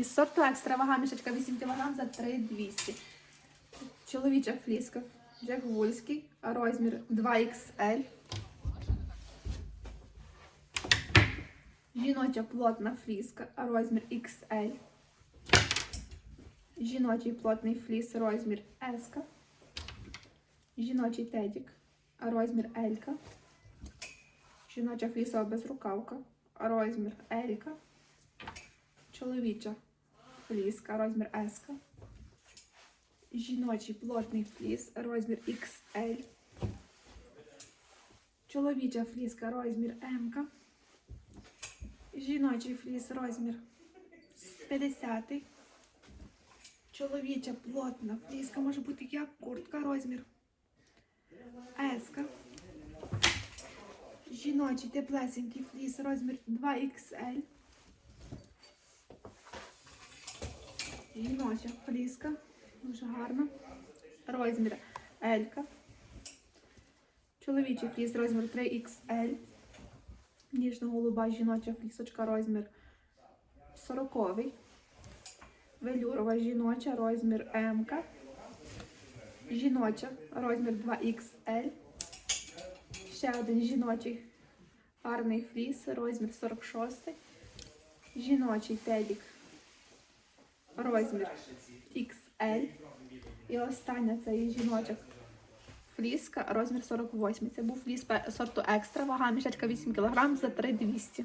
Із сорту екстра вага мішечка 8 кг за 3200. Чоловіча фліска. Джек Вульський. Розмір 2XL. Жіноча плотна фліска. Розмір XL. Жіночий плотний фліс. Розмір S. Жіночий тедік. Розмір L. Жіноча флісова безрукавка. Розмір L. Чоловіча фліска, розмір S. Жіночий плотний фліс, розмір XL. Чоловіча фліска, розмір М. Жіночий фліс, розмір 50. Чоловіча плотна фліска може бути як куртка, розмір S. Жіночий теплесенький фліс, розмір 2XL. Жіноча фліска. Дуже гарна. Розмір L. Чоловічий фліс розмір 3XL. Ніжно-голуба жіноча флісочка розмір 40. Велюрова жіноча розмір М. Жіноча розмір 2XL. Ще один жіночий гарний фліс, розмір 46. Жіночий тедік розмір XL. І остання це є жіночок фліска, розмір 48. Це був фліс сорту екстра, вага мішечка 8 кг за 3200.